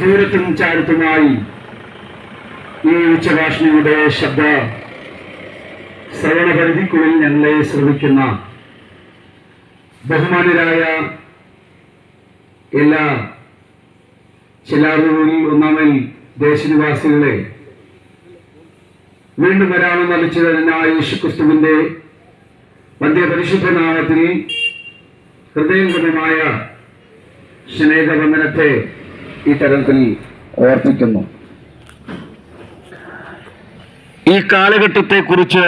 ദൂരത്തും ചാരത്തുമായി ഈ ഉച്ചഭാഷണിയുടെ ശബ്ദ ശ്രവണപരിധിക്കുള്ളിൽ ഞങ്ങളെ ശ്രമിക്കുന്ന ബഹുമാനരായ എല്ലാ ചിലാറുകളിൽ ഒന്നാമൻ ദേശനിവാസികളെ വീണ്ടും വരാമെന്ന് അറിയിച്ചതിനായ യേശുക്രിസ്തുവിന്റെ വന്ധ്യപരിശുദ്ധ നാമത്തിൽ ഹൃദയംഗതമായ സ്നേഹവന്ദനത്തെ ഈ തരത്തിൽ ഓർപ്പിക്കുന്നു. ഈ കാലഘട്ടത്തെ കുറിച്ച്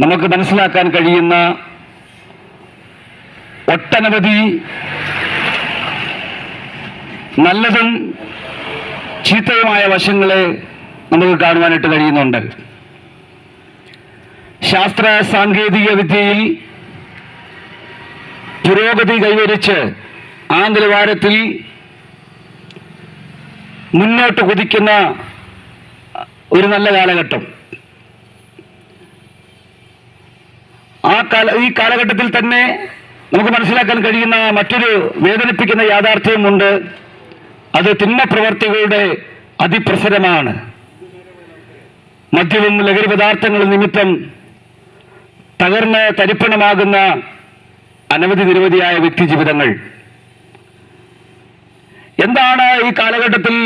നമുക്ക് മനസ്സിലാക്കാൻ കഴിയുന്ന ഒട്ടനവധി നല്ലതും ചീത്തയുമായ വശങ്ങളെ നമുക്ക് കാണുവാനായിട്ട് കഴിയുന്നുണ്ട്. ശാസ്ത്ര സാങ്കേതിക വിദ്യയിൽ പുരോഗതി കൈവരിച്ച് ആ നിലവാരത്തിൽ മുന്നോട്ട് കുതിക്കുന്ന ഒരു നല്ല കാലഘട്ടം. ആ കാല ഈ കാലഘട്ടത്തിൽ തന്നെ നമുക്ക് മനസ്സിലാക്കാൻ കഴിയുന്ന മറ്റൊരു വേദനിപ്പിക്കുന്ന യാഥാർത്ഥ്യമുണ്ട്. അത് തിന്മ പ്രവർത്തികളുടെ അതിപ്രസരമാണ്. മദ്യവും ലഹരി പദാർത്ഥങ്ങളും നിമിത്തം തകർന്ന് തരിപ്പണമാകുന്ന അനവധി നിരവധിയായ വ്യക്തി ജീവിതങ്ങൾ എന്താണ് ഈ കാലഘട്ടത്തിൽ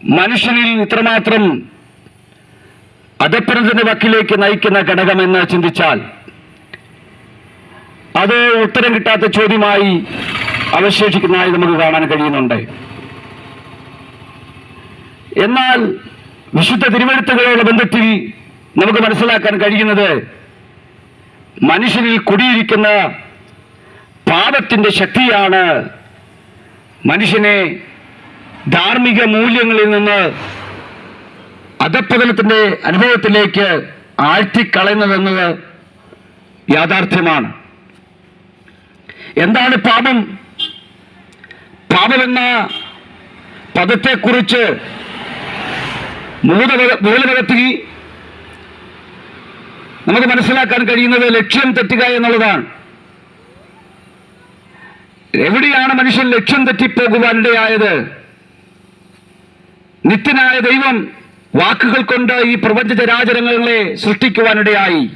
മനുഷ്യനിൽ ഇത്രമാത്രം അധപ്പനത്തിന്റെ വക്കിലേക്ക് നയിക്കുന്ന ഘടകമെന്ന് ചിന്തിച്ചാൽ അത് ഉത്തരം കിട്ടാത്ത ചോദ്യമായി അവശേഷിക്കുന്നതായി നമുക്ക് കാണാൻ കഴിയുന്നുണ്ട്. എന്നാൽ വിശുദ്ധ തിരുവഴുത്തുകളുടെ ബന്ധത്തിൽ നമുക്ക് മനസ്സിലാക്കാൻ കഴിയുന്നത് മനുഷ്യനിൽ കുടിയിരിക്കുന്ന പാപത്തിന്റെ ശക്തിയാണ് മനുഷ്യനെ ധാർമ്മിക മൂല്യങ്ങളിൽ നിന്ന് അധപ്പതനത്തിന്റെ അനുഭവത്തിലേക്ക് ആഴ്ത്തിക്കളയുന്നതെന്നത് യാഥാർത്ഥ്യമാണ്. എന്താണ് പാപം? പാപമെന്ന പദത്തെക്കുറിച്ച് മൂലപദ മൂലപദത്തിൽ നമുക്ക് മനസ്സിലാക്കാൻ കഴിയുന്നത് ലക്ഷ്യം തെറ്റുക എന്നുള്ളതാണ്. എവിടെയാണ് മനുഷ്യൻ ലക്ഷ്യം തെറ്റിപ്പോകുവാനിടയായത് നിത്യനായ ദൈവം വാക്കുകൾ കൊണ്ട് ഈ പ്രപഞ്ച ചരാചരങ്ങളെ സൃഷ്ടിക്കുവാനിടയായി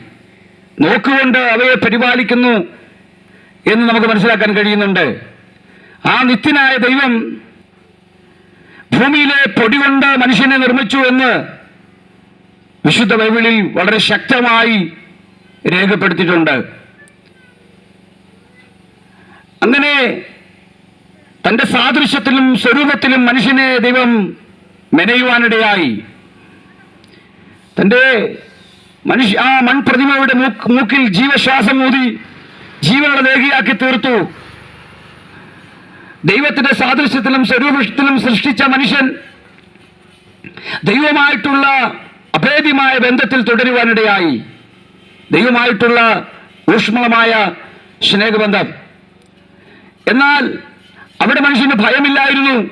നോക്കുകൊണ്ട് അവയെ പരിപാലിക്കുന്നു എന്ന് നമുക്ക് മനസ്സിലാക്കാൻ കഴിയുന്നുണ്ട്. ആ നിത്യനായ ദൈവം ഭൂമിയിലെ പൊടി കൊണ്ട് മനുഷ്യനെ നിർമ്മിച്ചു എന്ന് വിശുദ്ധ ബൈബിളിൽ വളരെ ശക്തമായി രേഖപ്പെടുത്തിയിട്ടുണ്ട്. അങ്ങനെ തന്റെ സാദൃശ്യത്തിലും സ്വരൂപത്തിലും മനുഷ്യനെ ദൈവം മെനയുവാനിടയായി. തന്റെ മനുഷ്യ ആ മൺപ്രതിമയുടെ മൂക്ക് മൂക്കിൽ ജീവശ്വാസം ഊതി ജീവനുള്ള രേഖയാക്കി തീർത്തു. ദൈവത്തിന്റെ സാദൃശ്യത്തിലും സ്വരൂപത്തിലും സൃഷ്ടിച്ച മനുഷ്യൻ ദൈവമായിട്ടുള്ള അഭേദ്യമായ ബന്ധത്തിൽ തുടരുവാനിടയായി. ദൈവമായിട്ടുള്ള ഊഷ്മളമായ സ്നേഹബന്ധം. എന്നാൽ അവിടെ മനുഷ്യന് ഭയമില്ലായിരുന്നു.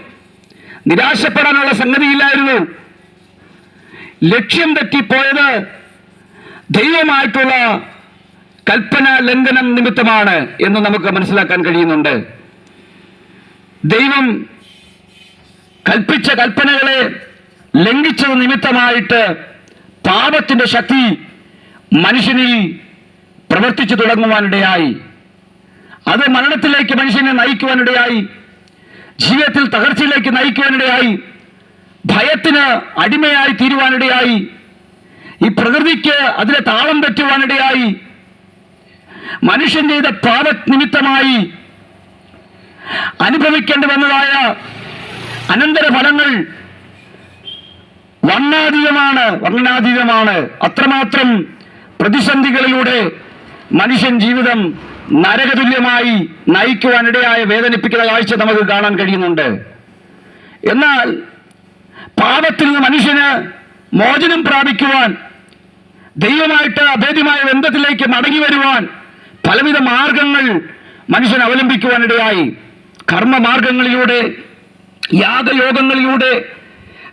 നിരാശപ്പെടാനുള്ള സംഗതിയില്ലായിരുന്നു. ലക്ഷ്യം തെറ്റിപ്പോയത് ദൈവമായിട്ടുള്ള കൽപ്പന ലംഘനം നിമിത്തമാണ് എന്ന് നമുക്ക് മനസ്സിലാക്കാൻ കഴിയുന്നുണ്ട്. ദൈവം കൽപ്പിച്ച കൽപ്പനകളെ ലംഘിച്ചത് നിമിത്തമായിട്ട് പാപത്തിന്റെ ശക്തി മനുഷ്യനിൽ പ്രവർത്തിച്ചു തുടങ്ങുവാനിടയായി. അത് മരണത്തിലേക്ക് മനുഷ്യനെ നയിക്കുവാനിടയായി. ജീവിതത്തിൽ തകർച്ചയിലേക്ക് നയിക്കുവാനിടയായി. ഭയത്തിന് അടിമയായി തീരുവാനിടയായി. ഈ പ്രകൃതിക്ക് അതിലെ താളം തെറ്റുവാനിടയായി. മനുഷ്യൻ ചെയ്ത പാപ നിമിത്തമായി അനുഭവിക്കേണ്ടി വന്നതായ അനന്തര ഫലങ്ങൾ വർണാതീതമാണ് വർണാതീതമാണ് അത്രമാത്രം പ്രതിസന്ധികളിലൂടെ മനുഷ്യൻ ജീവിതം നരകതുല്യമായി നയിക്കുവാനിടയായ വേദനിപ്പിക്കുന്ന കാഴ്ച നമുക്ക് കാണാൻ കഴിയുന്നുണ്ട്. എന്നാൽ പാപത്തിൽ നിന്ന് മനുഷ്യന് മോചനം പ്രാപിക്കുവാൻ ദൈവമായിട്ട് അഭേദ്യമായ ബന്ധത്തിലേക്ക് മടങ്ങി വരുവാൻ പലവിധ മാർഗങ്ങൾ മനുഷ്യൻ അവലംബിക്കുവാനിടയായി. കർമ്മമാർഗങ്ങളിലൂടെ യാഗയോഗങ്ങളിലൂടെ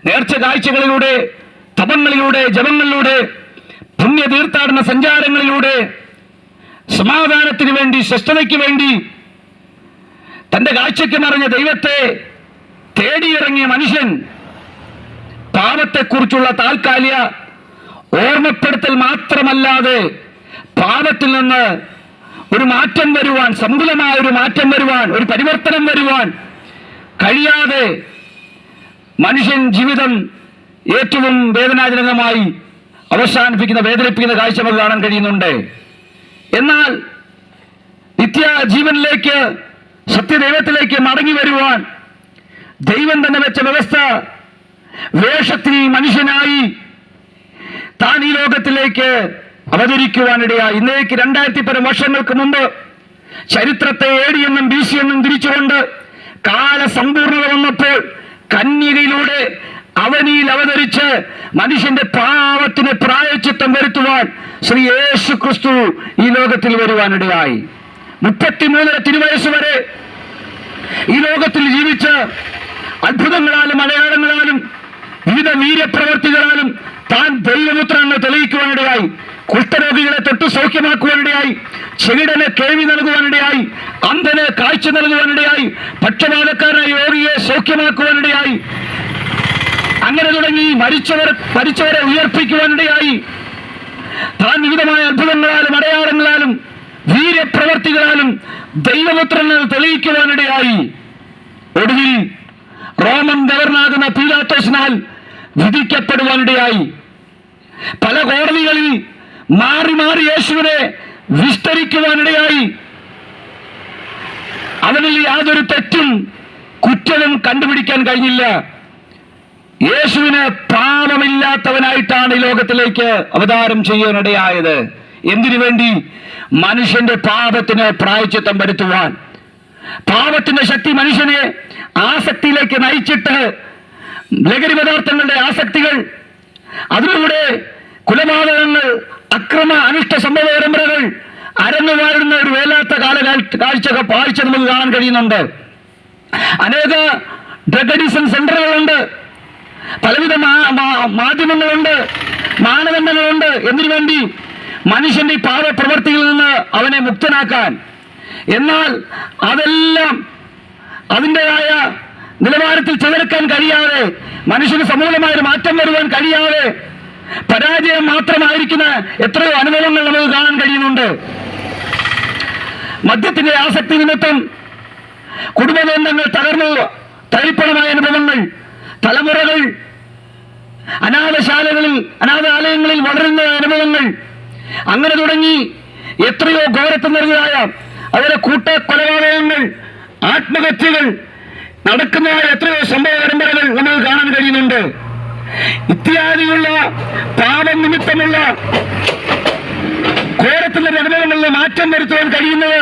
നേർച്ച കാഴ്ചകളിലൂടെ തപങ്ങളിലൂടെ ജപങ്ങളിലൂടെ പുണ്യ തീർത്ഥാടന സഞ്ചാരങ്ങളിലൂടെ സമാധാനത്തിന് വേണ്ടി സ്വസ്ഥതയ്ക്ക് വേണ്ടി തന്റെ കാഴ്ചയ്ക്ക് മറിഞ്ഞ ദൈവത്തെ തേടിയിറങ്ങിയ മനുഷ്യൻ പാപത്തെക്കുറിച്ചുള്ള താൽക്കാലിക ഓർമ്മപ്പെടുത്തൽ മാത്രമല്ലാതെ പാപത്തിൽ നിന്ന് ഒരു മാറ്റം വരുവാൻ സങ്കുലമായ ഒരു മാറ്റം വരുവാൻ ഒരു പരിവർത്തനം വരുവാൻ കഴിയാതെ മനുഷ്യൻ ജീവിതം ഏറ്റവും വേദനാജനകമായി അവസാനിപ്പിക്കുന്ന വേദനിപ്പിക്കുന്ന കാഴ്ച നമുക്ക് കാണാൻ കഴിയുന്നുണ്ട്. എന്നാൽ നിത്യ ജീവനിലേക്ക് സത്യദൈവത്തിലേക്ക് മടങ്ങി വരുവാൻ ദൈവം തന്നെ വെച്ച വ്യവസ്ഥ വേഷത്തിൽ മനുഷ്യനായി താൻ ഈ ലോകത്തിലേക്ക് അവതരിക്കുവാനിടയായി. ഇന്നേക്ക് രണ്ടായിരത്തി പരം വർഷങ്ങൾക്ക് മുമ്പ് ചരിത്രത്തെ ഏടിയെന്നും എന്നും തിരിച്ചുകൊണ്ട് കാലസമ്പൂർണത വന്നപ്പോൾ കന്യകയിലൂടെ അവനിയിൽ അവതരിച്ച് മനുഷ്യന്റെ പാവത്തിന് പ്രായച്ചിത്തം വരുത്തുവാൻ ശ്രീ യേശു ക്രിസ്തു ഈ ലോകത്തിൽ വരുവാനിടയായി. മുപ്പത്തിമൂന്നര തിരുവയസ് വരെ ഈ ലോകത്തിൽ ജീവിച്ച് അത്ഭുതങ്ങളാലും അടയാളങ്ങളാലും വിവിധ വീര്യപ്രവർത്തികളാലും താൻ ദൈവപുത്രനെന്ന് തെളിയിക്കുവാനിടയായി. കുഷ്ഠരോഗികളെ തൊട്ട് സൗഖ്യമാക്കുവാനിടയായി. ചെകിടന് കേൾവി നൽകുവാനിടയായി. അന്ധന് കാഴ്ച നൽകുവാനിടയായി. പക്ഷപാതക്കാരനായ യോഗിയെ സൗഖ്യമാക്കുവാനിടയായി. അങ്ങനെ തുടങ്ങി മരിച്ചവർ മരിച്ചവരെ ഉയർപ്പിക്കുവാനിടയായി താൻ വിവിധമായ അത്ഭുതങ്ങളാലും അടയാളങ്ങളാലും വീര്യപ്രവർത്തികളാലും ദൈവപുത്രങ്ങൾ തെളിയിക്കുവാനിടയായി. ഒടുവിൽ റോമൻ ഗവർണാകുന്ന പീലാത്തോസിനാൽ വിധിക്കപ്പെടുവാനിടയായി. പല കോടതികളിൽ മാറി മാറി യേശുവിനെ വിസ്തരിക്കുവാനിടയായി. അവനിൽ യാതൊരു തെറ്റും കുറ്റവും കണ്ടുപിടിക്കാൻ കഴിഞ്ഞില്ല. യേശുവിന് പാപമില്ലാത്തവനായിട്ടാണ് ഈ ലോകത്തിലേക്ക് അവതാരം ചെയ്യാനിടയായത്. എന്തിനു വേണ്ടി? മനുഷ്യന്റെ പാപത്തിന് പ്രായച്ചിത്തം വരുത്തുവാൻ. പാപത്തിന്റെ ശക്തി മനുഷ്യനെ ആസക്തിയിലേക്ക് നയിച്ചിട്ട് ലഹരി പദാർത്ഥങ്ങളുടെ ആസക്തികൾ അതിലൂടെ കുലപാതകങ്ങൾ അക്രമ അനിഷ്ട സംഭവ പരമ്പരകൾ അരങ്ങുവാഴുന്ന ഒരു വേലാത്ത കാല കാഴ്ച കാഴ്ച നമുക്ക് കാണാൻ കഴിയുന്നുണ്ട്. അനേക ഡ്രഗ് അഡിക്ഷൻ സെന്ററുകളുണ്ട് പലവിധ മാധ്യമങ്ങളുണ്ട് മാനദണ്ഡങ്ങളുണ്ട്. എന്തിനു വേണ്ടി? മനുഷ്യന്റെ ഈ പാപപ്രവർത്തിയിൽ നിന്ന് അവനെ മുക്തനാക്കാൻ. എന്നാൽ അതെല്ലാം അതിന്റെതായ നിലവാരത്തിൽ ചെറുക്കാൻ കഴിയാതെ മനുഷ്യന് സമൂലമായ ഒരു മാറ്റം വരുവാൻ കഴിയാതെ പരാജയം മാത്രമായിരിക്കുന്ന എത്രയോ അനുഭവങ്ങൾ നമുക്ക് കാണാൻ കഴിയുന്നുണ്ട്. മദ്യത്തിന്റെ ആസക്തി നിമിത്തം കുടുംബബന്ധങ്ങൾ തകർന്നു തരിപ്പണമായ അനുഭവങ്ങൾ തലമുറകൾ അനാഥശാലകളിൽ അനാഥാലയങ്ങളിൽ വളരുന്ന അനുഭവങ്ങൾ. അങ്ങനെ തുടങ്ങി എത്രയോ ഘോരത്തുന്നതായ അവരെ കൂട്ട കൊലപാതകങ്ങൾ ആത്മഹത്യകൾ നടക്കുന്നതായ എത്രയോ സംഭവ പരമ്പരകൾ നമുക്ക് കാണാൻ കഴിയുന്നുണ്ട്. ഇത്യാദിയുള്ള പാപം നിമിത്തമുള്ള ഘോരത്തിന്റെ അനുഭവങ്ങളിൽ മാറ്റം വരുത്തുവാൻ കഴിയുന്നത്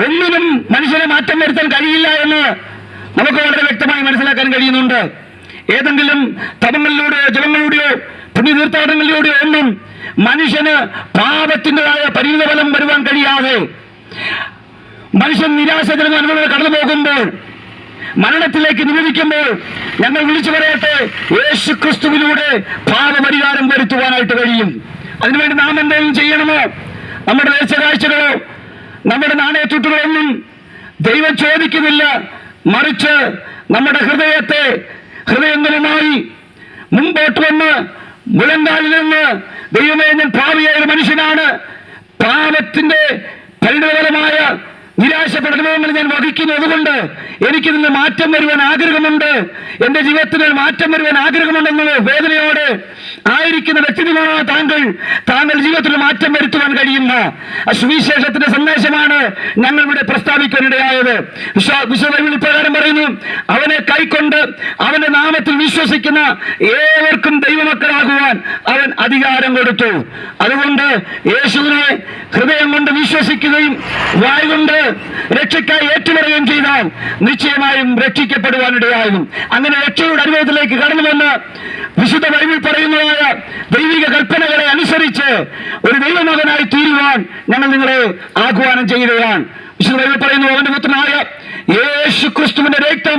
ഒന്നിനും മനുഷ്യനെ മാറ്റം വരുത്താൻ കഴിയില്ല എന്ന് നമുക്ക് വളരെ വ്യക്തമായി മനസ്സിലാക്കാൻ കഴിയുന്നുണ്ട്. ഏതെങ്കിലും തപങ്ങളിലൂടെയോ ജലങ്ങളിലൂടെയോ പുണ്യതീർത്ഥാടനങ്ങളിലൂടെയോ ഒന്നും മനുഷ്യന് പാപത്തിന്റെതായ പരിണിതഫലം വരുവാൻ കഴിയാതെ മനുഷ്യൻ നിരാശജനങ്ങൾ അനുഭവങ്ങൾ കടന്നു പോകുമ്പോൾ മരണത്തിലേക്ക് നിവേദിക്കുമ്പോൾ ഞങ്ങൾ വിളിച്ചു പറയട്ടെ യേശു ക്രിസ്തുവിലൂടെ പാപപരിഹാരം വരുത്തുവാനായിട്ട് കഴിയും. അതിനുവേണ്ടി നാം എന്തെങ്കിലും ചെയ്യണമോ? നമ്മുടെ ദേശകാഴ്ചകളോ നമ്മുടെ നാണയത്തുട്ടുകളൊന്നും ദൈവം ചോദിക്കുന്നില്ല. മറിച്ച് നമ്മുടെ ഹൃദയത്തെ ഹൃദയങ്ങളുമായി മുമ്പോട്ട് വന്ന് മുഴങ്കാലിൽ നിന്ന് ദൈവമേ ഞാൻ പാവിയായ മനുഷ്യനാണ്. പാപത്തിന്റെ പരിണതഫലമായ നിരാശപ്പെടുന്നവങ്ങൾ ഞാൻ വഹിക്കുന്നതുകൊണ്ട് എനിക്ക് നിന്ന് മാറ്റം വരുവാൻ ആഗ്രഹമുണ്ട്. എന്റെ ജീവിതത്തിന് മാറ്റം വരുവാൻ ആഗ്രഹമുണ്ടെന്ന് വേദനയോടെ ആയിരിക്കുന്ന വ്യക്തിത്വമാണ് താങ്കൾ. താങ്കൾ ജീവിതത്തിൽ മാറ്റം വരുത്തുവാൻ കഴിയുന്ന സുവിശേഷത്തിന്റെ സന്ദേശമാണ് ഞങ്ങൾ ഇവിടെ പ്രസ്താവിക്കാനിടയായത്. വിശ്വ- വിശുദ്ധ ബൈബിൾ ഇപ്രകാരം പറയുന്നു അവനെ കൈക്കൊണ്ട് അവന്റെ നാമത്തിൽ വിശ്വസിക്കുന്ന ഏവർക്കും ദൈവമക്കളാകുവാൻ അവൻ അധികാരം കൊടുത്തു. അതുകൊണ്ട് യേശുവിനെ ഹൃദയം കൊണ്ട് വിശ്വസിക്കുകയും വായ കൊണ്ട് രക്ഷയ്ക്കായി ഏറ്റുപറയുകയും ചെയ്താൽ നിശ്ചയമായും രക്ഷിക്കപ്പെടുവാനിടയായിരുന്നു അങ്ങനെ രക്ഷയുടെ അനുഭവത്തിലേക്ക് കടന്നു വന്ന് വിശുദ്ധ ബൈബിൾ പറയുന്നതായ ദൈവിക കൽപ്പനകളെ അനുസരിച്ച് ഒരു ദൈവമകനായി തീരുവാൻ ഞങ്ങൾ നിങ്ങളെ ആഹ്വാനം ചെയ്യുകയാണ്. വിശുദ്ധ ബൈബിൾ പറയുന്നു അവന്റെ പുത്രനായ യേശു ക്രിസ്തുവിന്റെ രക്തം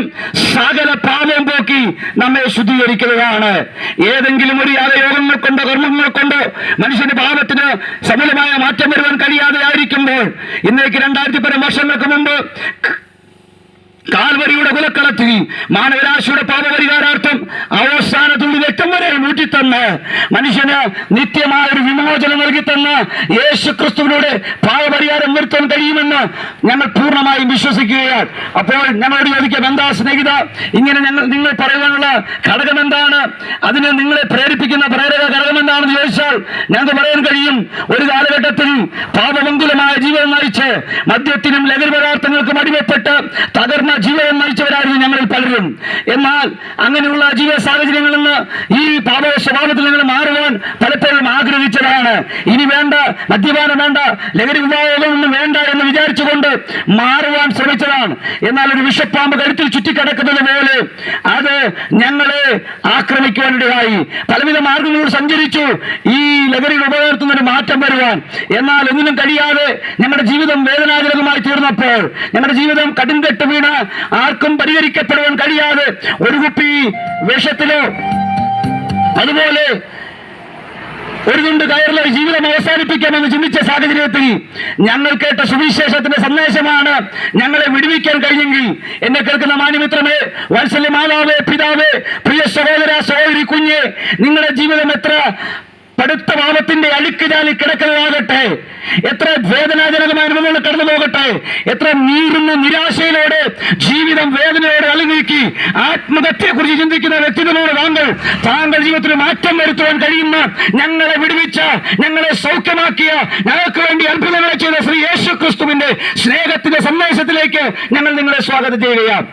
സകല പാപം പോക്കി നമ്മെ ശുദ്ധീകരിക്കുന്നതാണ് ഏതെങ്കിലും ഒരു യാതയോഗങ്ങൾ കൊണ്ടോ കർമ്മങ്ങൾ കൊണ്ട് മനുഷ്യന്റെ പാപത്തിന് സമൂലമായ മാറ്റം വരുവാൻ കഴിയാതെ ആയിരിക്കുമ്പോൾ ഇന്നേക്ക് രണ്ടായിരത്തി പരം വർഷങ്ങൾക്ക് മുമ്പ് കാൽവരിയുടെ കുലക്കളത്തിൽ മാനവരാശിയുടെ പാപപരിഹാരാർത്ഥം അവസാനത്തുള്ളിൽ രക്തം വരെ മൂട്ടിത്തന്ന് മനുഷ്യന് നിത്യമായ ഒരു വിമോചനം നൽകി തന്ന് യേശു ക്രിസ്തുവിലൂടെ പാപപരിഹാരം വരുത്താൻ കഴിയുമെന്ന് ഞങ്ങൾ പൂർണമായും വിശ്വസിക്കുകയാണ്. അപ്പോൾ ഞങ്ങളോട് ചോദിക്കാം എന്താ സ്നേഹിത? ഇങ്ങനെ ഞങ്ങൾ നിങ്ങൾ പറയുവാനുള്ള ഘടകം എന്താണ്? അതിന് നിങ്ങളെ പ്രേരിപ്പിക്കുന്ന പ്രേരക ഘടകം എന്താണെന്ന് ചോദിച്ചാൽ ഞങ്ങൾക്ക് പറയാൻ കഴിയും ഒരു കാലഘട്ടത്തിൽ പാപമംഗുലമായ ജീവിതം നയിച്ച് മദ്യത്തിനും ലഹരി പദാർത്ഥങ്ങൾക്കും അടിമപ്പെട്ട് തകർന്ന ജീവിതം നയിച്ചവരായിരുന്നു ഞങ്ങളിൽ പലരും. എന്നാൽ അങ്ങനെയുള്ള ജീവിത സാഹചര്യങ്ങളിൽ നിന്ന് ഈ പാപ സ്വഭാവത്തിൽ നിങ്ങൾ മാറുവാൻ പലപ്പോഴും ആഗ്രഹിച്ചതാണ് ഇനി വേണ്ട മദ്യപാനം വേണ്ട ലഹരി വിഭാഗങ്ങളൊന്നും വേണ്ട എന്ന് വിചാരിച്ചുകൊണ്ട് മാറുവാൻ ശ്രമിച്ചതാണ്. എന്നാൽ ഒരു വിഷപ്പാമ്പ് കരുത്തിൽ ചുറ്റിക്കിടക്കുന്നത് പോലെ അത് ഞങ്ങളെ ആക്രമിക്കുവാനിടയായി. പലവിധ മാർഗങ്ങളോട് സഞ്ചരിച്ചു ഈ ലഹരിയുടെ ഉപകരണത്തിൽ ഒരു മാറ്റം വരുവാൻ. എന്നാൽ ഒന്നിനും കഴിയാതെ ഞങ്ങളുടെ ജീവിതം വേദനാജനകമായി തീർന്നപ്പോൾ ഞങ്ങളുടെ ജീവിതം കടുംകെട്ട് വീണ് ആർക്കും പരിഹരിക്കപ്പെടുവാൻ കഴിയാതെ ഒരു കുപ്പി വിഷത്തിലോ അതുപോലെ ഒരു തുണ്ട് കയറിലെ ജീവിതം അവസാനിപ്പിക്കാമെന്ന് ചിന്തിച്ച സാഹചര്യത്തിൽ ഞങ്ങൾ കേട്ട സുവിശേഷത്തിന്റെ സന്ദേശമാണ് ഞങ്ങളെ വിടുവിക്കാൻ കഴിഞ്ഞെങ്കിൽ. എന്നെ കേൾക്കുന്ന മാന്യമിത്രമേ വാത്സല്യ മാതാവേ പിതാവേ പ്രിയ സഹോദര സഹോദരി കുഞ്ഞെ നിങ്ങളുടെ ജീവിതം എത്ര പടുത്ത പാപത്തിന്റെ അഴുക്ക് അഴുക്കുചാലി കിടക്കുന്നതാകട്ടെ. എത്ര വേദനാജനകമായ അനുഭവങ്ങൾ കടന്നു പോകട്ടെ. എത്ര നീറുന്ന നിരാശയിലൂടെ ജീവിതം വേദനയോടെ അലങ്ങിക്കി ആത്മഹത്യയെ കുറിച്ച് ചിന്തിക്കുന്ന വ്യക്തികളോട് താങ്കൾ താങ്കൾ ജീവിതത്തിൽ മാറ്റം വരുത്തുവാൻ കഴിയുന്ന ഞങ്ങളെ വിടുവിച്ച ഞങ്ങളെ സൗഖ്യമാക്കിയ ഞങ്ങൾക്ക് വേണ്ടി അത്ഭുതങ്ങളെ ചെയ്ത ശ്രീ യേശു ക്രിസ്തുവിന്റെ സ്നേഹത്തിന്റെ സന്ദേശത്തിലേക്ക് ഞങ്ങൾ നിങ്ങളെ സ്വാഗതം ചെയ്യുകയാണ്.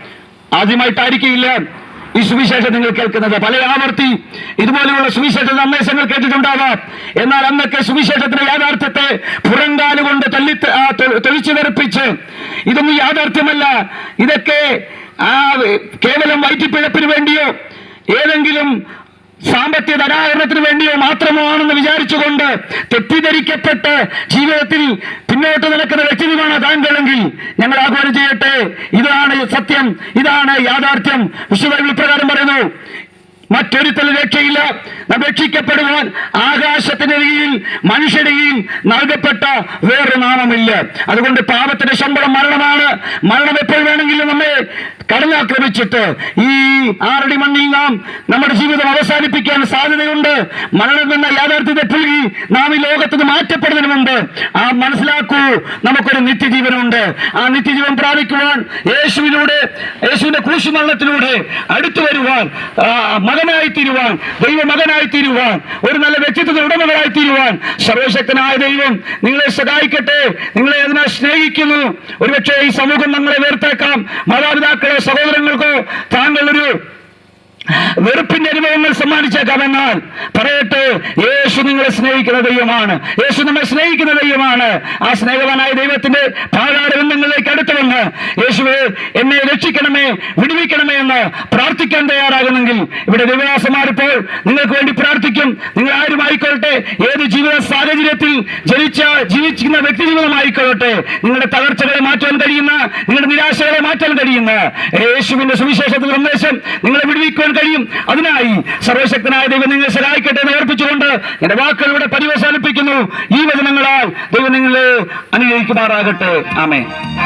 ആദ്യമായിട്ടായിരിക്കില്ല ഈ സുവിശേഷം നിങ്ങൾ കേൾക്കുന്നത്. പല ആവർത്തി ഇതുപോലെയുള്ള സുവിശേഷ സന്ദേശങ്ങൾ കേട്ടിട്ടുണ്ടാകാം. എന്നാൽ അന്നൊക്കെ സുവിശേഷത്തിന്റെ യാഥാർത്ഥ്യത്തെ പുറങ്കാലുകൊണ്ട് തല്ലി തെളിച്ചു തെറിപ്പിച്ച് ഇതൊന്നും യാഥാർത്ഥ്യമല്ല. ഇതൊക്കെ ആ കേവലം വയറ്റിപ്പിഴപ്പിന് വേണ്ടിയോ ഏതെങ്കിലും സാമ്പത്തിക ധനാകരണത്തിന് വേണ്ടിയോ മാത്രമോ ആണെന്ന് വിചാരിച്ചുകൊണ്ട് തെറ്റിദ്ധരിക്കപ്പെട്ട് ജീവിതത്തിൽ പിന്നോട്ട് നടക്കുന്ന വ്യക്തിത്വമാണ് താങ്കളെങ്കിൽ ഞങ്ങൾ ആഹ്വാനം ചെയ്യട്ടെ. ഇതാണ് സത്യം ഇതാണ് യാഥാർത്ഥ്യം. വിശുദ്ധ പ്രകാരം പറയുന്നു മറ്റൊരുത്തലും രക്ഷയില്ല. രക്ഷിക്കപ്പെടുവാൻ ആകാശത്തിന്റെ കീഴിൽ മനുഷ്യരുടെ കീഴിൽ നൽകപ്പെട്ട വേറൊരു നാമമില്ല. അതുകൊണ്ട് പാപത്തിന്റെ ശമ്പളം മരണമാണ്. മരണം എപ്പോൾ വേണമെങ്കിലും നമ്മെ കടന്നാക്രമിച്ചിട്ട് ഈ ആറടി മണ്ണിൽ നാം നമ്മുടെ ജീവിതം അവസാനിപ്പിക്കാൻ സാധ്യതയുണ്ട്. മരണം എന്ന യാഥാർത്ഥ്യത്തെ പുൽകി നാം ഈ ലോകത്ത് മാറ്റപ്പെടുന്നതിന് ആ മനസ്സിലാക്കൂ നമുക്കൊരു നിത്യജീവനുണ്ട്. ആ നിത്യജീവൻ പ്രാപിക്കുവാൻ യേശുവിലൂടെ യേശുവിന്റെ ക്രൂശുമരണത്തിലൂടെ അടുത്തു വരുവാൻ മകനായി തീരുവാൻ ദൈവ മകനായി തീരുവാൻ ഒരു നല്ല വ്യക്തിത്വത്തിന് ഉടമകളായി തീരുവാൻ സർവശക്തനായ ദൈവം നിങ്ങളെ സഹായിക്കട്ടെ. നിങ്ങളെ അതിനെ സ്നേഹിക്കുന്നു. ഒരുപക്ഷെ ഈ സമൂഹം നമ്മളെ വേർത്തേക്കാം മാതാപിതാക്കളെ സഹോദരങ്ങൾക്കോ താങ്കൾ ഒരു വെറുപ്പിന്റെ അനുഭവങ്ങൾ സമ്മാനിച്ചേക്കാം എന്നാൽ പറയട്ടെ യേശു നിങ്ങളെ സ്നേഹിക്കുന്ന ദൈവമാണ്. യേശു നമ്മെ സ്നേഹിക്കുന്ന ദൈവമാണ്. ആ സ്നേഹവാനായ ദൈവത്തിന്റെ പാതാരബന്ധങ്ങളിലേക്ക് അടുത്തു വന്ന് യേശുവെ എന്നെ രക്ഷിക്കണമേ വിടുവിക്കണമേ എന്ന് പ്രാർത്ഥിക്കാൻ തയ്യാറാകുന്നെങ്കിൽ ഇവിടെ ദിവ്യാസമാരിപ്പോൾ നിങ്ങൾക്ക് വേണ്ടി പ്രാർത്ഥിക്കും. നിങ്ങൾ ആരും ആയിക്കൊള്ളട്ടെ. ഏത് ജീവിത സാഹചര്യത്തിൽ ജനിച്ച ജീവിച്ചിരിക്കുന്ന വ്യക്തി ജീവിതമായിക്കൊള്ളട്ടെ നിങ്ങളുടെ തകർച്ചകളെ മാറ്റാൻ കഴിയുന്ന നിങ്ങളുടെ നിരാശകളെ മാറ്റാൻ കഴിയുന്ന യേശുവിന്റെ സുവിശേഷത്തിൽ സന്ദേശം നിങ്ങളെ വിടുവിക്കുവാൻ കഴിയും. അതിനായി സർവശക്തനായ ദൈവം നിങ്ങളെ സഹായിക്കട്ടെ എന്ന് ഏർപ്പിച്ചുകൊണ്ട് എന്റെ വാക്കുകളുടെ പരിവസാനിപ്പിക്കുന്നു ഈ വചനങ്ങളാൽ ദൈവം നിങ്ങളെ അനുഗ്രഹിക്കുമാറാകട്ടെ. ആമേ